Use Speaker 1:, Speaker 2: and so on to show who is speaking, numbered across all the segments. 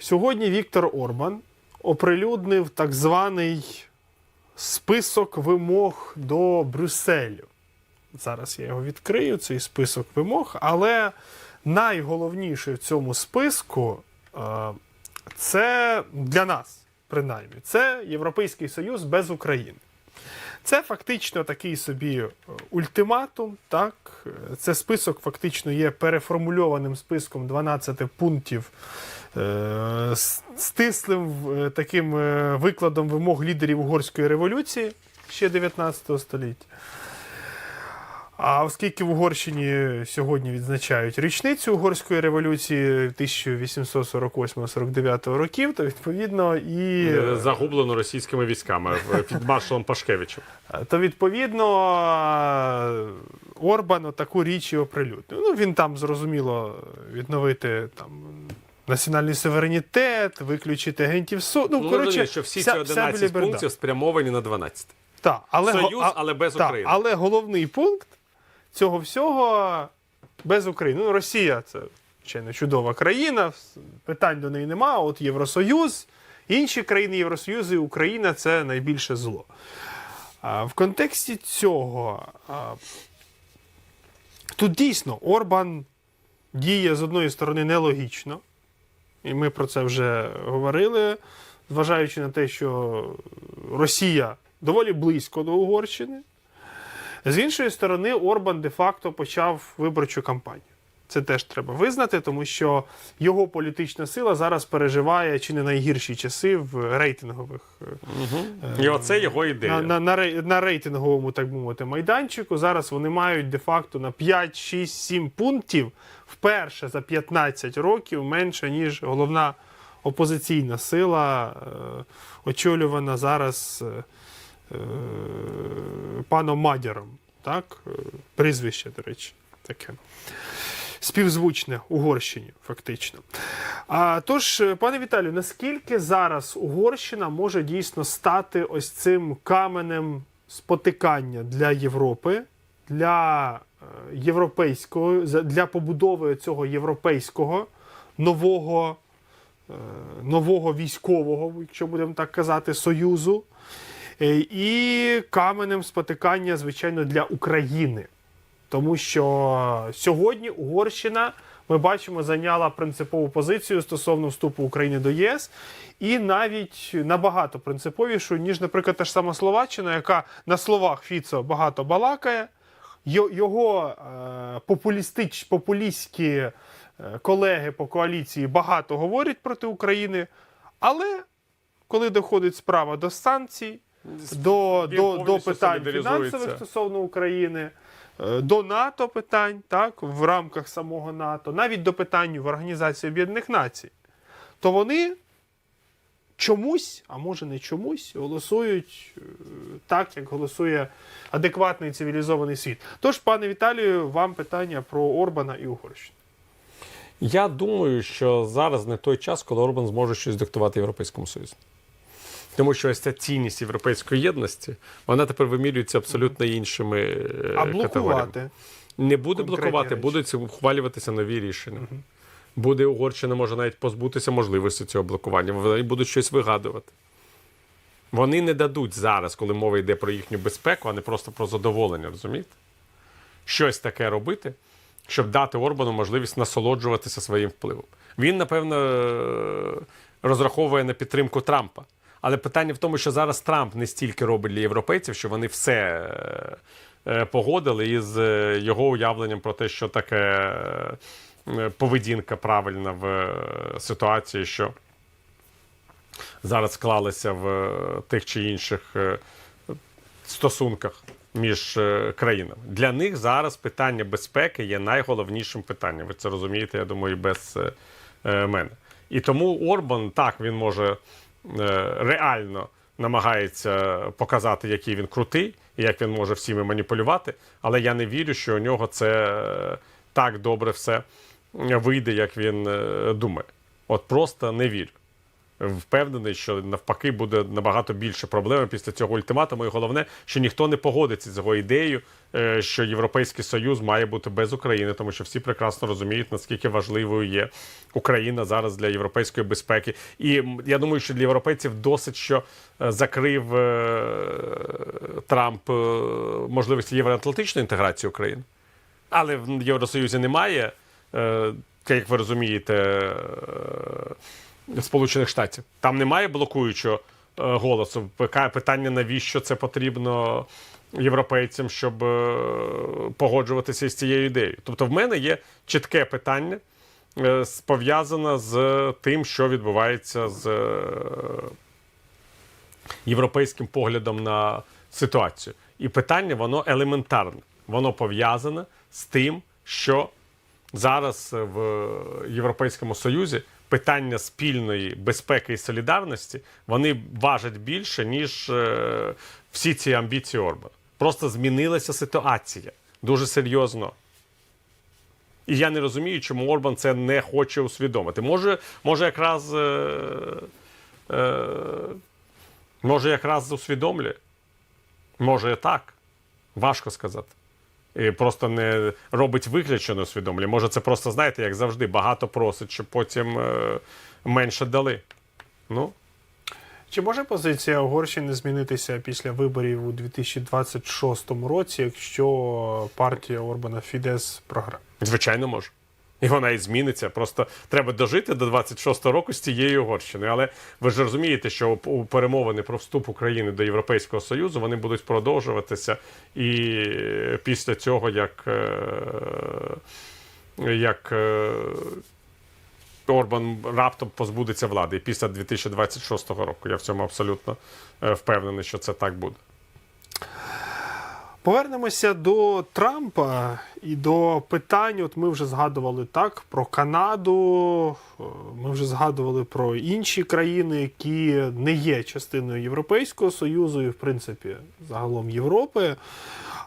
Speaker 1: Сьогодні Віктор Орбан оприлюднив так званий список вимог до Брюсселю. Зараз я його відкрию, цей список вимог, але найголовніше в цьому списку е, це для нас, принаймні, це Європейський Союз без України. Це фактично такий собі е, ультиматум. Так? Е, Це список фактично є переформульованим списком 12 пунктів стислим е, таким е, викладом вимог лідерів угорської революції ще 19 століття. А оскільки в Угорщині сьогодні відзначають річницю угорської революції 1848-49 років, то відповідно і
Speaker 2: Е, Загублено російськими військами під маршалом Пашкевичем.
Speaker 1: то відповідно Орбан таку річ і оприлюднив. Ну він там зрозуміло відновити там. Національний суверенітет, виключити агентів СО. Ну,
Speaker 2: Ну,
Speaker 1: коротше,
Speaker 2: що всі
Speaker 1: вся-
Speaker 2: ці 11
Speaker 1: біліберда.
Speaker 2: пунктів спрямовані на 12.
Speaker 1: Так, але,
Speaker 2: Союз,
Speaker 1: а-
Speaker 2: але без
Speaker 1: так,
Speaker 2: України.
Speaker 1: Але головний пункт цього всього без України. Ну, Росія це звичайно чудова країна, питань до неї нема. От Євросоюз, інші країни Євросоюзу і Україна це найбільше зло. А в контексті цього а, тут дійсно Орбан діє з одної сторони нелогічно, і ми про це вже говорили, зважаючи на те, що Росія доволі близько до Угорщини. З іншої сторони, Орбан де-факто почав виборчу кампанію. Це теж треба визнати, тому що його політична сила зараз переживає чи не найгірші часи в рейтингових е,
Speaker 2: І оце його ідея.
Speaker 1: на, на, на, рейтинговому, так би мовити, майданчику. Зараз вони мають де-факто на 5, 6, 7 пунктів вперше за 15 років менше, ніж головна опозиційна сила, е, очолювана зараз паном Мадяром. Так? Прізвище, до речі, таке. Співзвучне Угорщині, фактично. А, тож, е, пане Віталію, наскільки зараз Угорщина може дійсно стати ось цим каменем спотикання для Європи, для е, європейського, для побудови цього європейського нового, е, нового військового, якщо будемо так казати, союзу, і каменем спотикання, звичайно, для України. Тому що сьогодні Угорщина, ми бачимо, зайняла принципову позицію стосовно вступу України до ЄС, і навіть набагато принциповішу, ніж, наприклад, та ж сама Словаччина, яка на словах Фіцо багато балакає. Його е, популістич, популістські е, колеги по коаліції багато говорять проти України, але коли доходить справа до санкцій, до, до, до питань фінансових стосовно України, до НАТО питань, так, в рамках самого НАТО, навіть до питань в Організації Об'єднаних Націй, то вони чомусь, а може не чомусь, голосують е, так, як голосує адекватний цивілізований світ. Тож, пане Віталію, вам питання про Орбана і Угорщину.
Speaker 2: Я думаю, що зараз не той час, коли Орбан зможе щось диктувати Європейському Союзу. Тому що ось ця цінність європейської єдності, вона тепер вимірюється абсолютно іншими е,
Speaker 1: А
Speaker 2: категоріями.
Speaker 1: блокувати.
Speaker 2: Не буде
Speaker 1: конкретні
Speaker 2: блокувати,
Speaker 1: речі.
Speaker 2: будуть ухвалюватися нові рішення. Буде Угорщина може навіть позбутися можливості цього блокування. Вони будуть щось вигадувати. Вони не дадуть зараз, коли мова йде про їхню безпеку, а не просто про задоволення, розумієте? Щось таке робити, щоб дати Орбану можливість насолоджуватися своїм впливом. Він, напевно, е, розраховує на підтримку Трампа. Але питання в тому, що зараз Трамп не стільки робить для європейців, що вони все е, е, погодили із е, його уявленням про те, що таке поведінка правильна в ситуації, що зараз склалися в тих чи інших стосунках між країнами. Для них зараз питання безпеки є найголовнішим питанням. Ви це розумієте, я думаю, і без мене. І тому Орбан так він може реально намагається показати, який він крутий, і як він може всіми маніпулювати. Але я не вірю, що у нього це е, так добре все вийде, як він е, думає. От просто не вірю. Впевнений, що навпаки буде набагато більше проблем після цього ультиматуму. І головне, що ніхто не погодиться з його ідеєю, е, що Європейський Союз має бути без України, тому що всі прекрасно розуміють, наскільки важливою є Україна зараз для європейської безпеки. І я думаю, що для європейців досить, що е, закрив е, Трамп можливості євроатлантичної інтеграції України. Але в Євросоюзі немає, як ви розумієте, Сполучених Штатів. Там немає блокуючого е, голосу. Питання, навіщо це потрібно європейцям, щоб е, погоджуватися з цією ідеєю. Тобто, в мене є чітке питання, е, пов'язане з тим, що відбувається з європейським поглядом на ситуацію. І питання воно елементарне. Воно пов'язане з тим, що зараз в Європейському Союзі питання спільної безпеки і солідарності вони важать більше, ніж е, всі ці амбіції Орбана. Просто змінилася ситуація дуже серйозно. І я не розумію, чому Орбан це не хоче усвідомити. Може, може якраз. Е, е, Може, якраз усвідомлює. Може, і так. Важко сказати. І просто не робить вигляд, що не усвідомлює. Може, це просто, знаєте, як завжди, багато просить, щоб потім е, менше дали. Ну,
Speaker 1: Чи може позиція Угорщини змінитися після виборів у 2026 році, якщо партія Орбана Фідес програє?
Speaker 2: звичайно, може. І вона і зміниться. Просто треба дожити до 26-го року з цією Угорщиною. Але ви ж розумієте, що у перемовини про вступ України до Європейського Союзу вони будуть продовжуватися і після цього, як, е, як е, Орбан раптом позбудеться влади після 2026 року. Я в цьому абсолютно е, впевнений, що це так буде.
Speaker 1: Повернемося до Трампа і до питань. От ми вже згадували так про Канаду. е, Ми вже згадували про інші країни, які не є частиною Європейського Союзу і, в принципі, загалом Європи.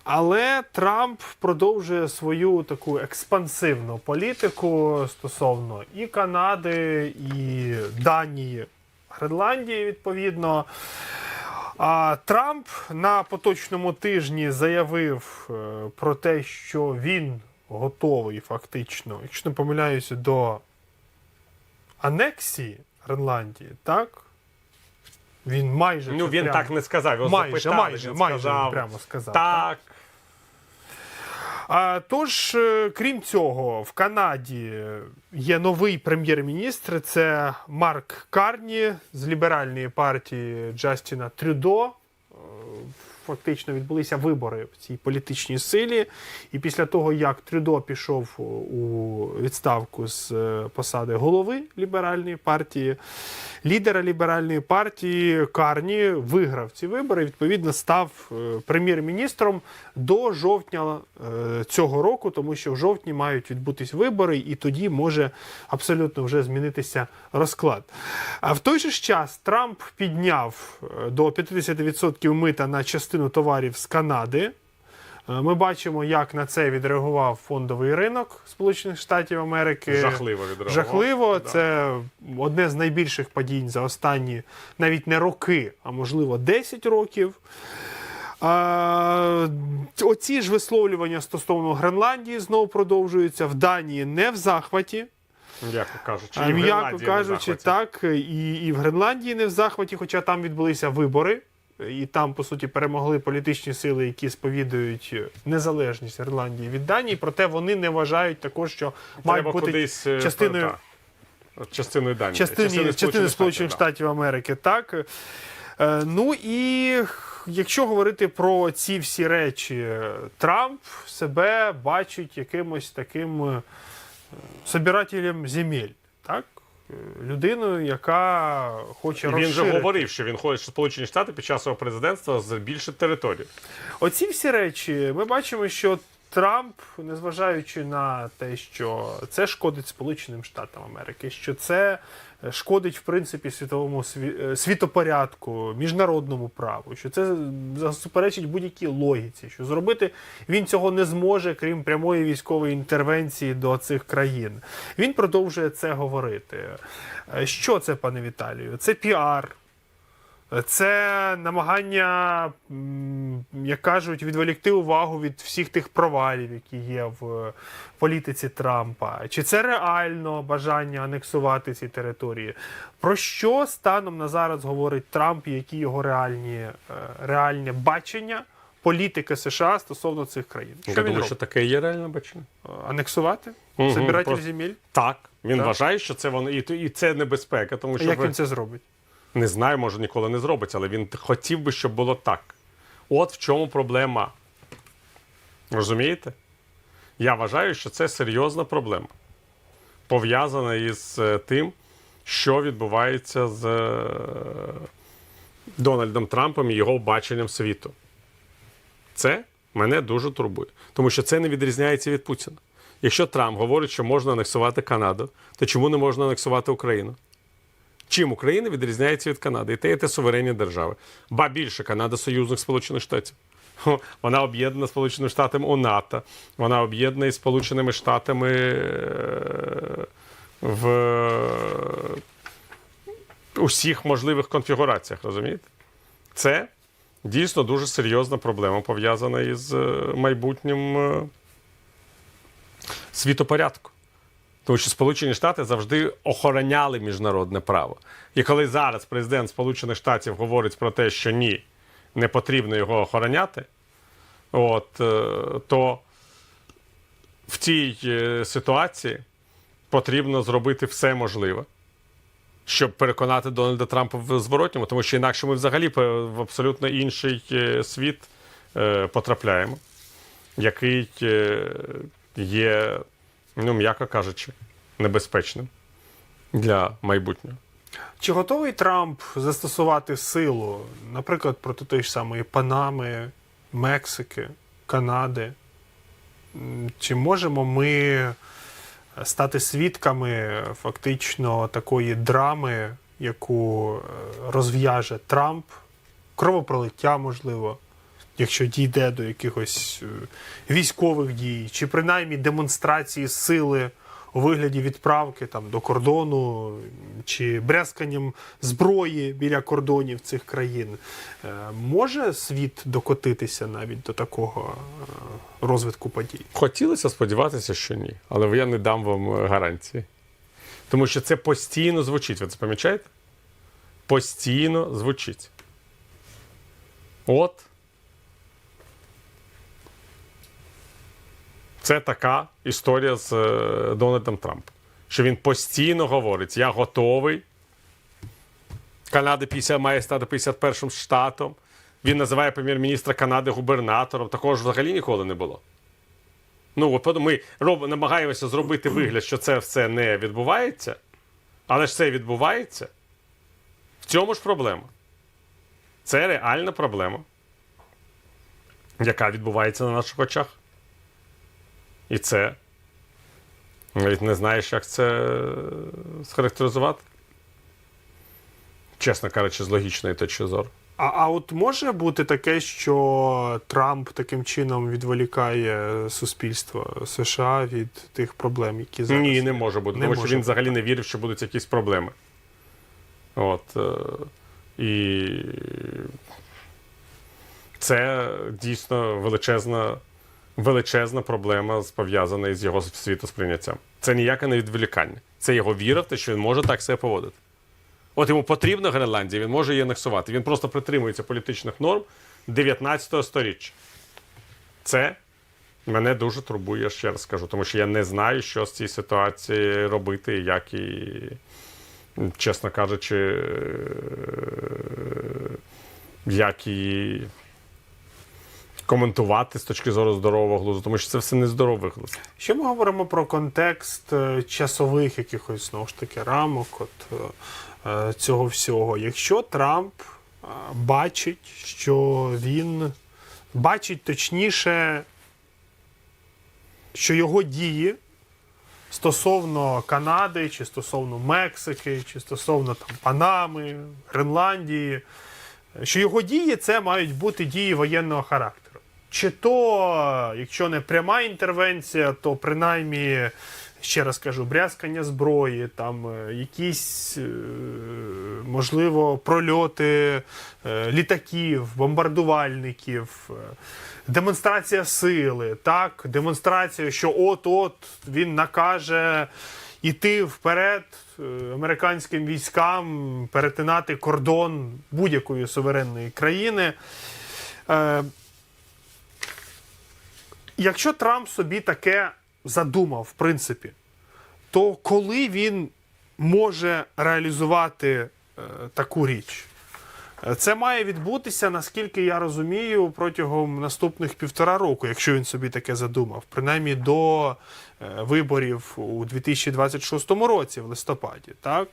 Speaker 1: Але Трамп продовжує свою таку експансивну політику стосовно і Канади, і Данії, Гренландії, відповідно. А Трамп на поточному тижні заявив е, про те, що він готовий фактично, якщо не помиляюся, до анексії Гренландії, так? Він майже
Speaker 2: Ну він
Speaker 1: прямо-
Speaker 2: так не сказав. Його
Speaker 1: майже,
Speaker 2: запитали,
Speaker 1: майже,
Speaker 2: він
Speaker 1: майже
Speaker 2: сказав,
Speaker 1: прямо сказав.
Speaker 2: Так,
Speaker 1: А, тож, е, крім цього, в Канаді є новий прем'єр-міністр. Це Марк Карні з ліберальної партії Джастіна Трюдо. Е, Фактично відбулися вибори в цій політичній силі. І після того, як Трюдо пішов у відставку з е, посади голови ліберальної партії, лідера ліберальної партії Карні виграв ці вибори. Відповідно, став е, прем'єр-міністром до жовтня е, цього року, тому що в жовтні мають відбутись вибори, і тоді може абсолютно вже змінитися розклад. А в той же час Трамп підняв е, до 50% мита на частину товарів з Канади. Е, Ми бачимо, як на це відреагував фондовий ринок Сполучених Штатів Америки.
Speaker 2: жахливо відреагував.
Speaker 1: Жахливо,
Speaker 2: Да.
Speaker 1: це одне з найбільших падінь за останні навіть не роки, а можливо 10 років. А, оці ж висловлювання стосовно Гренландії знову продовжуються. В Данії не в захваті.
Speaker 2: М'яко кажучи, і в
Speaker 1: М'яко кажучи,
Speaker 2: захваті.
Speaker 1: так, і, і в Гренландії не в захваті, хоча там відбулися вибори. І там, по суті, перемогли політичні сили, які сповідують незалежність Гренландії від Данії. Проте вони не вважають також, що мають
Speaker 2: Треба
Speaker 1: бути
Speaker 2: кудись е,
Speaker 1: частиною-
Speaker 2: та, частиною Данії.
Speaker 1: частині, частини Сполучених
Speaker 2: да.
Speaker 1: Штатів Америки, так. Е, ну і якщо говорити про ці всі речі, Трамп себе бачить якимось таким е, собирателем земель, так? Людиною, яка хоче
Speaker 2: Він же говорив, що він хоче, Сполучені Штати під час свого президентства збільшить територію.
Speaker 1: Оці всі речі ми бачимо, що Трамп, незважаючи на те, що це шкодить Сполученим Штатам Америки, що це шкодить в принципі світовому е, світопорядку, міжнародному праву, що це засуперечить будь-якій логіці, що зробити він цього не зможе, крім прямої військової інтервенції до цих країн. Він продовжує це говорити. Е, Що це, пане Віталію? Це піар. Це намагання, як кажуть, відволікти увагу від всіх тих провалів, які є в політиці Трампа. Чи це реально бажання анексувати ці території? Про що станом на зараз говорить Трамп, і які його реальні, е, реальне бачення політики США стосовно цих країн? Що
Speaker 2: Я
Speaker 1: він
Speaker 2: думаю,
Speaker 1: робить?
Speaker 2: що таке є реальне бачення.
Speaker 1: Анексувати?
Speaker 2: Мгм,
Speaker 1: Забиратель
Speaker 2: просто-
Speaker 1: земель?
Speaker 2: Так, він
Speaker 1: Так.
Speaker 2: вважає, що це воно і, і це небезпека, тому
Speaker 1: А
Speaker 2: що
Speaker 1: як
Speaker 2: ви-
Speaker 1: він це зробить?
Speaker 2: не знаю, може ніколи не зробить, але він хотів би, щоб було так. От в чому проблема. Розумієте? Я вважаю, що це серйозна проблема, пов'язана із е, тим, що відбувається з е, Дональдом Трампом і його баченням світу. Це мене дуже турбує, тому що це не відрізняється від Путіна. Якщо Трамп говорить, що можна анексувати Канаду, то чому не можна анексувати Україну? Чим Україна відрізняється від Канади? І те, і те суверенні держави. Ба більше Канада союзник Сполучених Штатів. Вона об'єднана Сполученими Штатами у НАТО. Вона об'єднана із Сполученими Штатами е, в усіх можливих конфігураціях, розумієте? Це дійсно дуже серйозна проблема, пов'язана із е, майбутнім е, світопорядку. Тому що Сполучені Штати завжди охороняли міжнародне право. І коли зараз президент Сполучених Штатів говорить про те, що ні, не потрібно його охороняти, от, е, то в цій е, ситуації потрібно зробити все можливе, щоб переконати Дональда Трампа в зворотньому, тому що інакше ми взагалі в абсолютно інший е, світ потрапляємо, який є, ну, м'яко кажучи, небезпечним для майбутнього.
Speaker 1: Чи готовий Трамп застосувати силу, наприклад, проти тої ж самої Панами, Мексики, Канади? Чи можемо ми стати свідками фактично такої драми, яку е, розв'яже Трамп, кровопролиття, можливо, якщо дійде до якихось е, військових дій, чи принаймні демонстрації сили у вигляді відправки там до кордону чи брязканням зброї біля кордонів цих країн, Е, може світ докотитися навіть до такого е, розвитку подій?
Speaker 2: Хотілося сподіватися, що ні, але я не дам вам гарантії. Тому що це постійно звучить. Ви це помічаєте? Постійно звучить. От. Це така історія з е, Дональдом Трампом. Що він постійно говорить: я готовий. Канада 50, має стати 51 штатом. Він називає прем'єр-міністра Канади губернатором. Такого ж взагалі ніколи не було. Ну, ми роб, намагаємося зробити вигляд, що це все не відбувається, але ж це відбувається. В цьому ж проблема. Це реальна проблема, яка відбувається на наших очах. І це. Навіть не знаєш, як це схарактеризувати. Чесно кажучи, з логічної точки зору.
Speaker 1: А, а от може бути таке, що Трамп таким чином відволікає суспільство США від тих проблем, які зараз
Speaker 2: Ні, не може бути,
Speaker 1: Не
Speaker 2: тому
Speaker 1: може
Speaker 2: що він
Speaker 1: бути.
Speaker 2: взагалі не вірив, що будуть якісь проблеми. От. е, І це дійсно величезна, величезна проблема, пов'язана із його світосприйняттям. Це ніяке не відволікання. Це його віра в те, що він може так себе поводити. От йому потрібна Гренландія, він може її анексувати. Він просто притримується політичних норм 19 століття. Це мене дуже турбує, ще раз скажу, тому що я не знаю, що з цієї ситуації робити, як і, чесно кажучи, е, як і коментувати з точки зору здорового глузду, тому що це все нездоровий глузд.
Speaker 1: Що ми говоримо про контекст е, часових якихось знову ж таки рамок от, е, е, цього всього? Якщо Трамп бачить, що він бачить точніше що його дії стосовно Канади, чи стосовно Мексики, чи стосовно там, Панами, Гренландії, що його дії це мають бути дії воєнного характеру. Чи то, якщо не пряма інтервенція, то принаймні, ще раз кажу, брязкання зброї, там е, якісь, е, можливо, прольоти е, літаків, бомбардувальників, демонстрація сили, так, демонстрація, що от-от він накаже іти вперед американським військам, перетинати кордон будь-якої суверенної країни. Якщо Трамп собі таке задумав, в принципі, то коли він може реалізувати е, таку річ? Е, Це має відбутися, наскільки я розумію, протягом наступних півтора року, якщо він собі таке задумав, принаймні до е, виборів у 2026 році, в листопаді, так?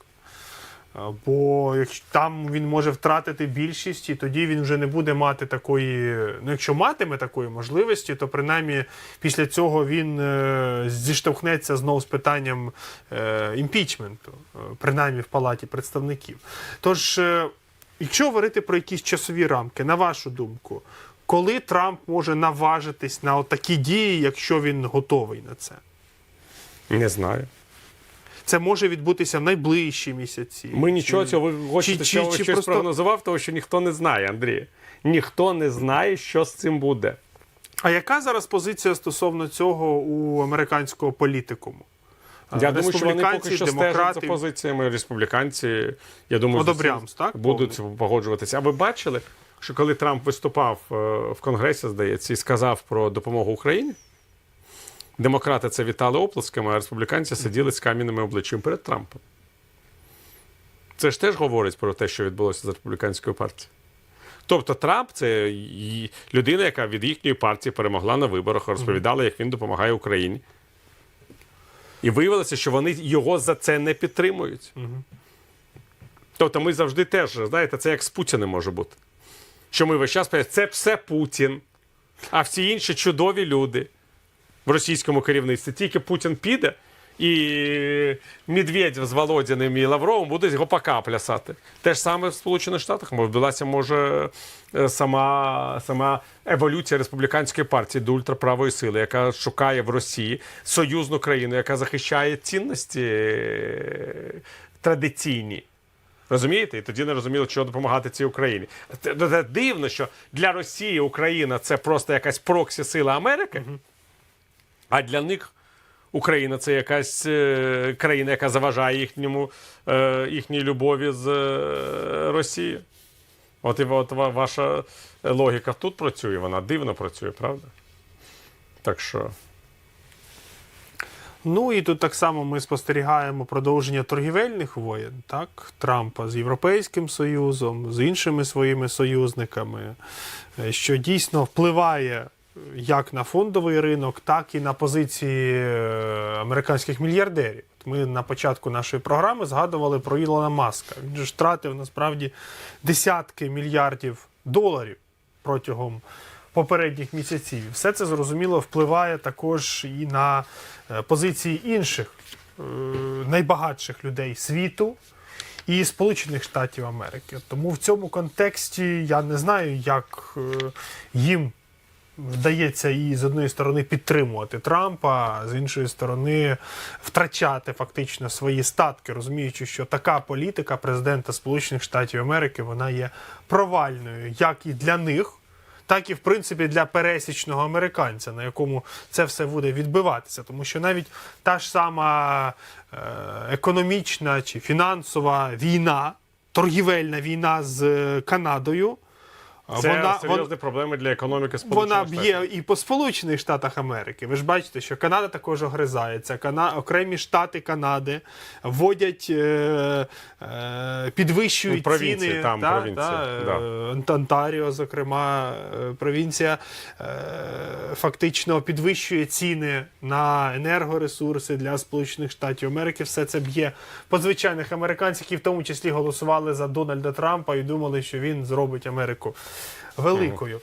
Speaker 1: Е, Бо якщо там він може втратити більшість, і тоді він вже не буде мати такої. Ну, якщо матиме такої можливості, то принаймні після цього він е, зіштовхнеться знову з питанням е, імпічменту, принаймні в палаті представників. Тож, якщо говорити про якісь часові рамки, на вашу думку, коли Трамп може наважитись на такі дії, якщо він готовий на це?
Speaker 2: Не знаю.
Speaker 1: Це може відбутися в найближчі місяці.
Speaker 2: Ми нічого
Speaker 1: Чи-
Speaker 2: цього ви хочете,
Speaker 1: чи- чи
Speaker 2: щось
Speaker 1: просто-
Speaker 2: прогнозував, тому що ніхто не знає, Андрій. Ніхто не знає, що з цим буде.
Speaker 1: А яка зараз позиція стосовно цього у американського політикуму?
Speaker 2: Я думаю, що вони поки що стежать за
Speaker 1: демократи.
Speaker 2: позиціями республіканці. Я думаю,
Speaker 1: Одобрямс, так,
Speaker 2: будуть погоджуватися. А ви бачили, що коли Трамп виступав е, в Конгресі, здається, і сказав про допомогу Україні, демократи це вітали оплесками, а республіканці сиділи з кам'яними обличчям перед Трампом. Це ж теж говорить про те, що відбулося з республіканською партією. Тобто Трамп це людина, яка від їхньої партії перемогла на виборах, розповідала, як він допомагає Україні. І виявилося, що вони його за це не підтримують. Тобто ми завжди теж, знаєте, це як з Путіним може бути. Що ми весь час кажемо, це все Путін, а всі інші чудові люди в російському керівництві. Тільки Путін піде, і Медведєв з Володіним і Лавровим будуть гопака плясати. Те ж саме в Сполучених Штатах відбулася, може, е, сама, сама еволюція республіканської партії до ультраправої сили, яка шукає в Росії союзну країну, яка захищає цінності е, традиційні. Розумієте? І тоді не розуміли, чого допомагати цій Україні. Це, ну, дивно, що для Росії Україна це просто якась проксі сила Америки, а для них Україна це якась е, країна, яка заважає їхньому, е, їхній любові з е, Росією. От і от ваша логіка тут працює, вона дивно працює, правда? Так що.
Speaker 1: Ну і тут так само ми спостерігаємо продовження торгівельних воєн, так, Трампа з Європейським Союзом, з іншими своїми союзниками, що дійсно впливає як на фондовий ринок, так і на позиції е, американських мільярдерів. Ми на початку нашої програми згадували про Ілона Маска. Він ж втратив насправді десятки мільярдів доларів протягом попередніх місяців. Все це зрозуміло впливає також і на е, позиції інших е, найбагатших людей світу і Сполучених Штатів Америки. Тому в цьому контексті я не знаю, як їм вдається і з одної сторони підтримувати Трампа, а з іншої сторони втрачати фактично свої статки, розуміючи, що така політика президента Сполучених Штатів Америки вона є провальною як і для них. Так і в принципі для пересічного американця, на якому це все буде відбиватися, тому що навіть та ж сама е, економічна чи фінансова війна, торгівельна війна з е, Канадою,
Speaker 2: Це
Speaker 1: вона,
Speaker 2: серйозні
Speaker 1: вон-
Speaker 2: проблеми для економіки Сполучених
Speaker 1: вона б'є і по Сполучених Штатах Америки. Ви ж бачите, що Канада також огризається. Кана... Окремі штати Канади вводять, е... Е... підвищують
Speaker 2: Ну, провінції,
Speaker 1: ціни.
Speaker 2: там,
Speaker 1: та,
Speaker 2: провінції,
Speaker 1: та,
Speaker 2: да.
Speaker 1: е, Онтаріо, зокрема, е, провінція е... фактично підвищує ціни на енергоресурси для Сполучених Штатів Америки. Все це б'є по звичайних американців, які в тому числі голосували за Дональда Трампа і думали, що він зробить Америку великою.